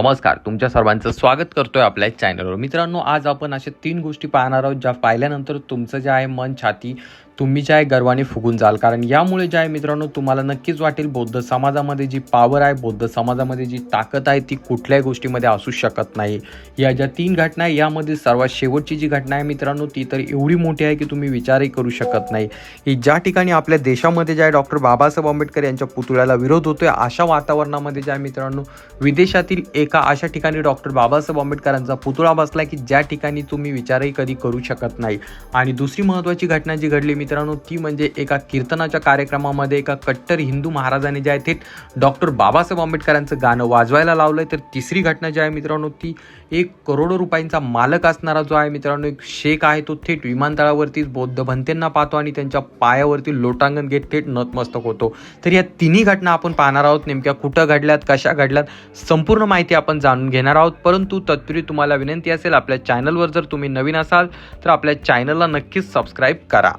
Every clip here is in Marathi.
नमस्कार तुमच्या सर्वांचं स्वागत करतोय आपल्या चॅनलवर मित्रांनो आज आपण अशा तीन गोष्टी पाहणार आहोत ज्या पाहिल्यानंतर तुमचं जे आहे मन छाती तुम्ही जे आहे गर्वाने फुगून जाल. कारण यामुळे जे आहे मित्रांनो तुम्हाला नक्कीच वाटेल बौद्ध समाजामध्ये जी पावर आहे बौद्ध समाजामध्ये जी ताकद आहे ती कुठल्याही गोष्टीमध्ये असू शकत नाही. या ज्या तीन घटना आहे यामध्ये सर्वात शेवटची जी घटना आहे मित्रांनो ती तर एवढी मोठी आहे की तुम्ही विचारही करू शकत नाही. की ज्या ठिकाणी आपल्या देशामध्ये जे आहे डॉक्टर बाबासाहेब आंबेडकर यांच्या पुतळ्याला विरोध होतोय अशा वातावरणामध्ये जे आहे मित्रांनो विदेशातील एका अशा ठिकाणी डॉक्टर बाबासाहेब आंबेडकरांचा पुतळा बसला की ज्या ठिकाणी तुम्ही विचारही कधी करू शकत नाही. आणि दुसरी महत्त्वाची घटना जी घडली मित्रांनो ती म्हणजे एका कीर्तनाच्या कार्यक्रमामध्ये एका कट्टर हिंदू महाराजांनी जे आहे थेट डॉक्टर बाबासाहेब आंबेडकरांचं गाणं वाजवायला लावलंय. तर तिसरी घटना जी आहे मित्रांनो ती एक करोडो रुपयांचा मालक असणारा जो आहे मित्रांनो एक शेख आहे तो थेट विमानतळावरतीच बौद्ध भंतेंना पाहतो आणि त्यांच्या पायावरती लोटांगण घेत थेट नतमस्तक होतो. तर या तिन्ही घटना आपण पाहणार आहोत नेमक्या कुठं घडल्यात कशा घडल्यात संपूर्ण माहिती आपण जाणून घेणार आहोत. परंतु तत्पूर्वी तुम्हाला विनंती असेल आपल्या चॅनलवर जर तुम्ही नवीन असाल तर आपल्या चॅनलला नक्कीच सबस्क्राईब करा.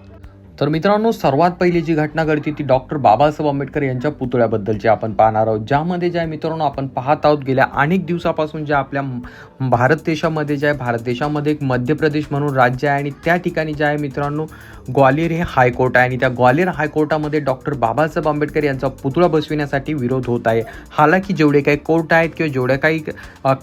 तर मित्रांनो सर्वात पहिली जी घटना घडती ती डॉक्टर बाबासाहेब आंबेडकर यांच्या पुतळ्याबद्दलची आपण पाहणार आहोत ज्यामध्ये जे आहे मित्रांनो आपण पाहत आहोत गेल्या अनेक दिवसापासून जे आपल्या भारत देशामध्ये जे आहे भारत देशामध्ये एक मध्य प्रदेश म्हणून राज्य आहे आणि त्या ठिकाणी जे आहे मित्रांनो ग्वालियर हे हायकोर्ट आहे आणि त्या ग्वालियर हायकोर्टामध्ये डॉक्टर बाबासाहेब आंबेडकर यांचा पुतळा बसविण्यासाठी विरोध होत आहे. हालाकी जेवढे काही कोर्ट आहेत किंवा जेवढे काही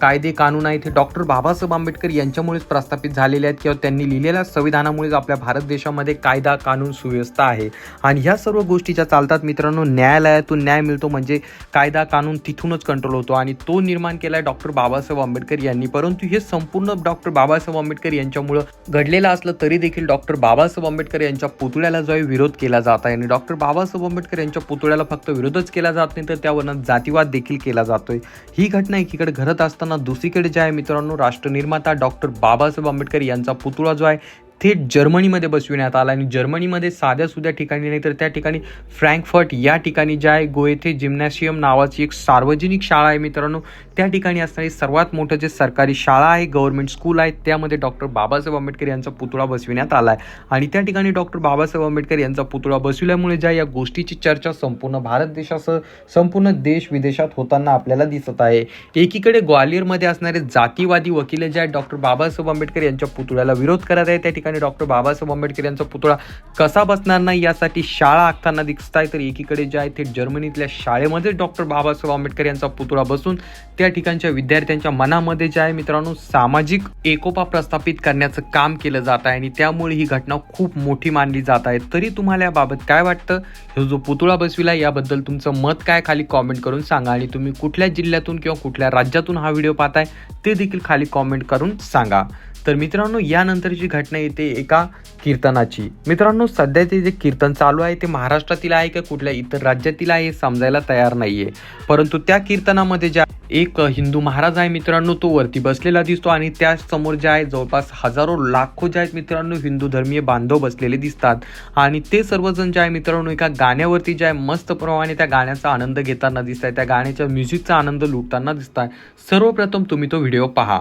कायदे कानून आहेत हे डॉक्टर बाबासाहेब आंबेडकर यांच्यामुळेच प्रस्थापित झालेले आहेत किंवा त्यांनी लिहिलेल्या संविधानामुळेच आपल्या भारत देशामध्ये कायदा कानून सुव्यवस्था आहे. आणि ह्या सर्व गोष्टीच्या चालतात मित्रांनो न्यायालयातून न्याय मिळतो म्हणजे कायदा कानून तिथूनच कंट्रोल होतो आणि तो निर्माण केलाय डॉक्टर बाबासाहेब आंबेडकर यांनी. परंतु हे संपूर्ण डॉक्टर बाबासाहेब आंबेडकर यांच्यामुळं घडलेलं असलं तरी देखील डॉक्टर बाबासाहेब आंबेडकर यांच्या पुतळ्याला जो आहे विरोध केला जात आहे. आणि डॉक्टर बाबासाहेब आंबेडकर यांच्या पुतळ्याला फक्त विरोधच केला जात नाही तर त्यावरनं जातीवाद देखील केला जातोय. ही घटना एकीकडे घडत असताना दुसरीकडे जे आहे मित्रांनो राष्ट्रनिर्माता डॉक्टर बाबासाहेब आंबेडकर यांचा पुतळा जो आहे थेट जर्मनीमध्ये बसविण्यात आला. आणि जर्मनीमध्ये साध्यासुद्धा ठिकाणी नाही तर त्या ठिकाणी फ्रँकफर्ट या ठिकाणी जे आहे गोयथे जिम्नॅशियम नावाची एक सार्वजनिक शाळा आहे मित्रांनो. त्या ठिकाणी असणारी सर्वात मोठं जे सरकारी शाळा आहे गव्हर्नमेंट स्कूल आहे त्यामध्ये डॉक्टर बाबासाहेब आंबेडकर यांचा पुतळा बसविण्यात आला आहे आणि त्या ठिकाणी डॉक्टर बाबासाहेब आंबेडकर यांचा पुतळा बसविल्यामुळे ज्या या गोष्टीची चर्चा संपूर्ण भारत देशासह संपूर्ण देश विदेशात होताना आपल्याला दिसत आहे. एकीकडे ग्वालियरमध्ये असणारे जातीवादी वकील जे आहेत डॉक्टर बाबासाहेब आंबेडकर यांच्या पुतळ्याला विरोध करत आहे त्या ठिकाणी डॉक्टर बाबासाहेब आंबेडकर यांचा पुतळा कसा बसणार नाही यासाठी शाळा आखताना दिसत आहे तर एकीकडे जे आहे ते जर्मनीतल्या शाळेमध्ये डॉक्टर बाबासाहेब आंबेडकर यांचा पुतळा बसून त्या ठिकाणच्या विद्यार्थ्यांच्या मनामध्ये जे आहे मित्रांनो सामाजिक एकोपा प्रस्थापित करण्याचं काम केलं जात आहे आणि त्यामुळे ही घटना खूप मोठी मानली जात आहे. तरी तुम्हाला याबाबत काय वाटतं? हे जो पुतळा बसविला याबद्दल तुमचं मत काय? खाली कॉमेंट करून सांगा आणि तुम्ही कुठल्या जिल्ह्यातून किंवा कुठल्या राज्यातून हा व्हिडिओ पाहताय ते देखील खाली कॉमेंट करून सांगा. तर मित्रांनो यानंतरची घटना येते एका कीर्तनाची. मित्रांनो सध्याचे जे कीर्तन चालू आहे ते महाराष्ट्रातील आहे का कुठल्या इतर राज्यातील आहे हे समजायला तयार नाही आहे परंतु त्या कीर्तनामध्ये ज्या एक हिंदू महाराज आहे मित्रांनो तो वरती बसलेला दिसतो आणि त्यासमोर जे आहे जवळपास हजारो लाखो जे आहेत मित्रांनो हिंदू धर्मीय बांधव बसलेले दिसतात. आणि ते सर्वजण जे आहे मित्रांनो एका गाण्यावरती जे आहे मस्त प्रमाणे त्या गाण्याचा आनंद घेताना दिसत आहे त्या गाण्याच्या म्युझिकचा आनंद लुटताना दिसत आहे सर्वप्रथम तुम्ही तो व्हिडिओ पहा.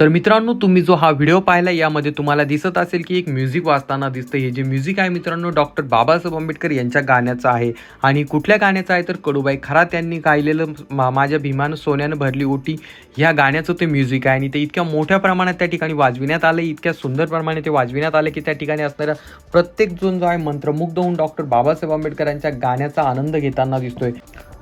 तर मित्रांनो तुम्ही जो हा व्हिडिओ पाहिला यामध्ये तुम्हाला दिसत असेल की एक म्युझिक वाचताना दिसतं. हे जे म्युझिक आहे मित्रांनो डॉक्टर बाबासाहेब आंबेडकर यांच्या गाण्याचं आहे. आणि कुठल्या गाण्याचं आहे तर कडूबाई खरात यांनी गायलेलं मा- माझ्या भीमानं सोन्यानं भरली ओटी ह्या गाण्याचं ते म्युझिक आहे. आणि ते इतक्या मोठ्या प्रमाणात त्या ठिकाणी वाजविण्यात आलं इतक्या सुंदर प्रमाणे ते वाजविण्यात आलं की त्या ठिकाणी असणाऱ्या प्रत्येक जण जो आहे मंत्रमुग्ध होऊन डॉक्टर बाबासाहेब आंबेडकर यांच्या गाण्याचा आनंद घेताना दिसतोय.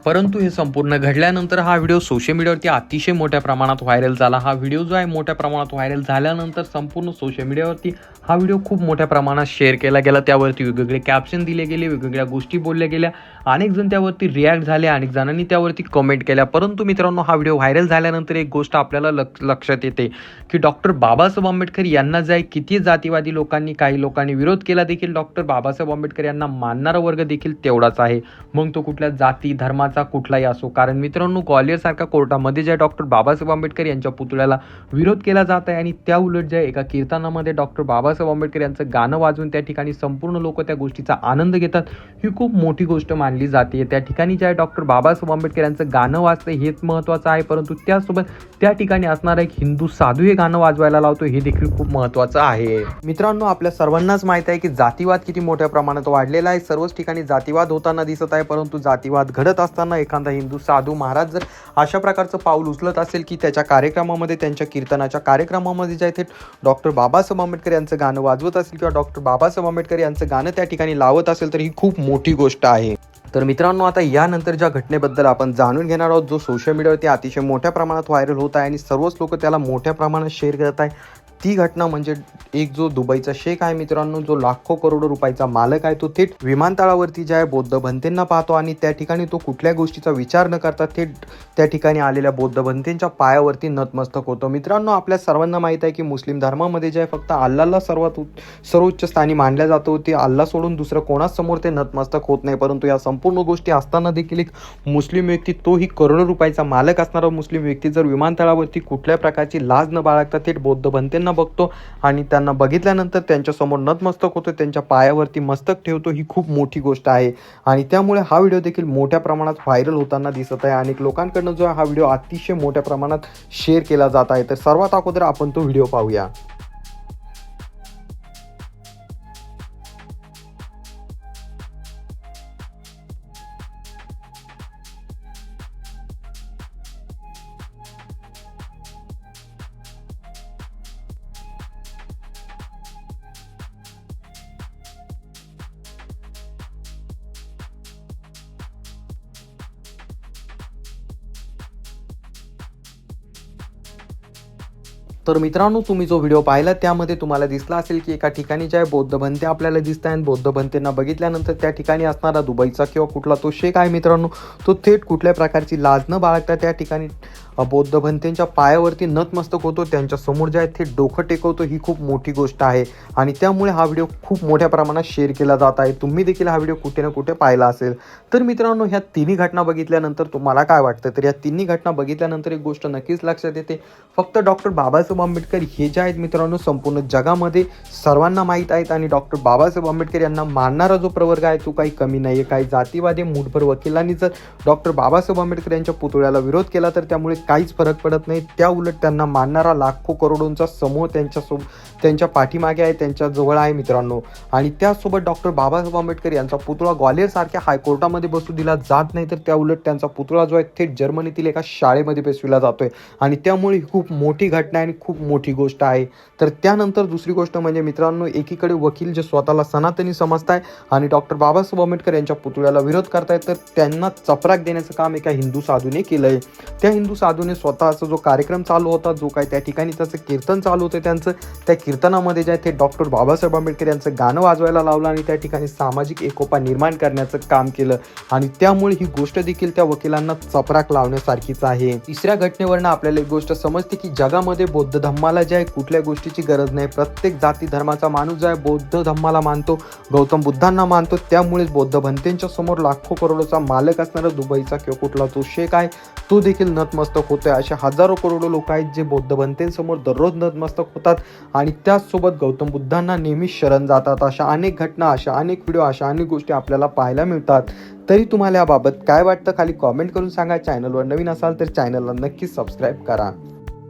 परंतु हे संपूर्ण घडल्यानंतर हा व्हिडिओ सोशल मीडियावरती अतिशय मोठ्या प्रमाणात व्हायरल झाला. हा व्हिडिओ जो आहे मोठ्या प्रमाणात व्हायरल झाल्यानंतर संपूर्ण सोशल मीडियावरती हा व्हिडिओ खूप मोठ्या प्रमाणात शेअर केला गेला. त्यावरती वेगवेगळे कॅप्शन दिले गेले वेगवेगळ्या गोष्टी बोलल्या गेल्या. अनेक जण त्यावरती रिॲक्ट झाले अनेक जणांनी त्यावरती कमेंट केल्या. परंतु मित्रांनो हा व्हिडिओ व्हायरल झाल्यानंतर एक गोष्ट आपल्याला लक्ष लक्षात येते की डॉक्टर बाबासाहेब आंबेडकर यांना जे आहे किती जातीवादी लोकांनी काही लोकांनी विरोध केला देखील. डॉक्टर बाबासाहेब आंबेडकर यांना मानणारा वर्ग देखील तेवढाच आहे. मग तो कुठल्या जाती धर्माचा कुठलाही असो. कारण मित्रांनो ग्वालियरसारख्या कोर्टामध्ये ज्या डॉक्टर बाबासाहेब आंबेडकर यांच्या पुतळ्याला विरोध केला जात आहे आणि त्या उलट ज्या एका कीर्तनामध्ये डॉक्टर बाबासाहेब आंबेडकर यांचं गाणं वाजवून त्या ठिकाणी संपूर्ण लोक त्या गोष्टीचा आनंद घेतात. ही खूप मोठी गोष्ट मानली जाते. त्या ठिकाणी ज्या डॉक्टर बाबासाहेब आंबेडकर यांचं गाणं वाजतं हेच महत्त्वाचं आहे. परंतु त्यासोबत त्या ठिकाणी असणारा एक हिंदू साधू हे गाणं वाजवायला लावतो हे देखील खूप महत्त्वाचं आहे. मित्रांनो आपल्या सर्वांनाच माहीत आहे की जातीवाद किती मोठ्या प्रमाणात वाढलेला आहे. सर्वच ठिकाणी जातीवाद होताना दिसत आहे परंतु जातीवाद घडत असताना एखादा हिंदू साधू महाराज जर अशा प्रकारचं पाऊल उचलत असेल की त्याच्या कार्यक्रमामध्ये त्यांच्या कीर्तनाच्या कार्यक्रमामध्ये जे आहे ते डॉक्टर बाबासाहेब आंबेडकर यांचं गाणं वाजवत असेल किंवा डॉक्टर बाबासाहेब आंबेडकर यांचं गाणं त्या ठिकाणी लावत असेल तर ही खूप मोठी गोष्ट आहे. तर मित्रांनो आता यानंतर ज्या घटनेबद्दल आपण जाणून घेणार आहोत जो सोशल मीडियावरती अतिशय मोठ्या प्रमाणात व्हायरल होत आहे आणि सर्वच लोक त्याला मोठ्या प्रमाणात शेअर करत आहे ती घटना म्हणजे एक जो दुबईचा शेख आहे मित्रांनो जो लाखो करोडो रुपयाचा मालक आहे तो थेट विमानतळावरती जे आहे बौद्ध भंतेंना पाहतो आणि त्या ठिकाणी तो कुठल्या गोष्टीचा विचार न करता थेट त्या ठिकाणी आलेल्या बौद्ध भंतेंच्या पायावरती नतमस्तक होतो. मित्रांनो आपल्या सर्वांना माहीत आहे की मुस्लिम धर्मामध्ये जे आहे फक्त अल्लाला सर्वात सर्वोच्च स्थानी मानल्या जातो ते अल्ला सोडून दुसरं कोणासमोर ते नतमस्तक होत नाही. परंतु या संपूर्ण गोष्टी असताना देखील एक मुस्लिम व्यक्ती तोही करोडो रुपयाचा मालक असणारा मुस्लिम व्यक्ती जर विमानतळावरती कुठल्या प्रकारची लाज न बाळगता थेट बौद्ध भंतेंना बघतो आणि त्यांना बघितल्यानंतर त्यांच्यासमोर नतमस्तक होतो त्यांच्या पायावरती मस्तक ठेवतो ही खूप मोठी गोष्ट आहे. आणि त्यामुळे हा व्हिडिओ देखील मोठ्या प्रमाणात व्हायरल होताना दिसत आहे अनेक लोकांकडनं जो हा व्हिडिओ अतिशय मोठ्या प्रमाणात शेअर केला जात आहे. तर सर्वात अगोदर आपण तो व्हिडिओ पाहूया. तर मित्रांनो तुम्ही जो व्हिडिओ पाहिला त्यामध्ये तुम्हाला दिसला असेल की एका ठिकाणी ज्या बौद्ध भंते आपल्याला दिसत आहेत. बौद्ध भंतेंना बघितल्यानंतर त्या ठिकाणी असणारा दुबईचा किंवा कुठला तो शेख आहे मित्रांनो. तो थेट कुठल्या प्रकारची लाज न बाळगता त्या ठिकाणी बौद्ध भंतेंच्या पायावरती नतमस्तक होतो त्यांच्यासमोर जे आहे ते डोकं टेकवतो ही खूप मोठी गोष्ट आहे. आणि त्यामुळे हा व्हिडिओ खूप मोठ्या प्रमाणात शेअर केला जात आहे. तुम्ही देखील हा व्हिडिओ कुठे ना कुठे पाहिला असेल. तर मित्रांनो ह्या तिन्ही घटना बघितल्यानंतर तुम्हाला काय वाटतं? तर या तिन्ही घटना बघितल्यानंतर एक गोष्ट नक्कीच लक्षात येते. फक्त डॉक्टर बाबासाहेब आंबेडकर हे जे आहेत मित्रांनो संपूर्ण जगामध्ये सर्वांना माहीत आहेत आणि डॉक्टर बाबासाहेब आंबेडकर यांना मानणारा जो प्रवर्ग आहे तो काही कमी नाही आहे काही जातीवादी मूठभर वकिलांनी जर डॉक्टर बाबासाहेब आंबेडकर यांच्या पुतळ्याला विरोध केला तर त्यामुळे काहीच फरक पडत नाही. त्या उलट त्यांना मानणारा लाखो करोडोंचा समूह त्यांच्यासोबत त्यांच्या पाठीमागे आहे त्यांच्या जवळ आहे मित्रांनो. आणि त्यासोबत डॉक्टर बाबासाहेब आंबेडकर यांचा पुतळा ग्वालियरसारख्या हायकोर्टामध्ये बसू दिला जात नाही तर त्या उलट त्यांचा पुतळा जो आहे थेट जर्मनीतील एका शाळेमध्ये बसविला जातोय. आणि त्यामुळे ही खूप मोठी घटना आहे आणि खूप मोठी गोष्ट आहे. तर त्यानंतर दुसरी गोष्ट म्हणजे मित्रांनो एकीकडे वकील जे स्वतःला सनातनी समजताय आणि डॉक्टर बाबासाहेब आंबेडकर यांच्या पुतळ्याला विरोध करतायत तर त्यांना चपराक देण्याचं काम एका हिंदू साधूने केलं आहे त्या हिंदू साधू साधूने स्वतःचा जो कार्यक्रम चालू होता जो काय त्या ठिकाणी त्याचं कीर्तन चालू होतं त्यांचं त्या कीर्तनामध्ये जे आहे ते डॉक्टर बाबासाहेब आंबेडकर यांचं गाणं वाजवायला लावलं आणि त्या ठिकाणी सामाजिक एकोपा निर्माण करण्याचं काम केलं. आणि त्यामुळे ही गोष्ट देखील त्या वकिलांना चपराक लावण्यासारखीच आहे. तिसऱ्या घटनेवरनं आपल्याला एक गोष्ट समजते की जगामध्ये बौद्ध धम्माला जे आहे कुठल्या गोष्टीची गरज नाही. प्रत्येक जाती धर्माचा माणूस जो आहे बौद्ध धम्माला मानतो गौतम बुद्धांना मानतो. त्यामुळेच बौद्ध भंतेंच्या समोर लाखो करोडोचा मालक असणारा दुबईचा किंवा कुठला तो शेख आहे. तो देखील नतमस्तक होतोय. असे हजारो करोडो लोक आहेत जे बौद्ध बनतेंसमोर दररोज नतमस्तक होतात आणि त्याचसोबत गौतम बुद्धांना नेहमी शरण जातात. अशा अनेक घटना अशा अनेक व्हिडिओ अशा अनेक गोष्टी आपल्याला पाहायला मिळतात. तरी तुम्हाला याबाबत काय वाटतं? खाली कॉमेंट करून सांगा. चॅनलवर नवीन असाल तर चॅनलला नक्कीच सबस्क्राईब करा.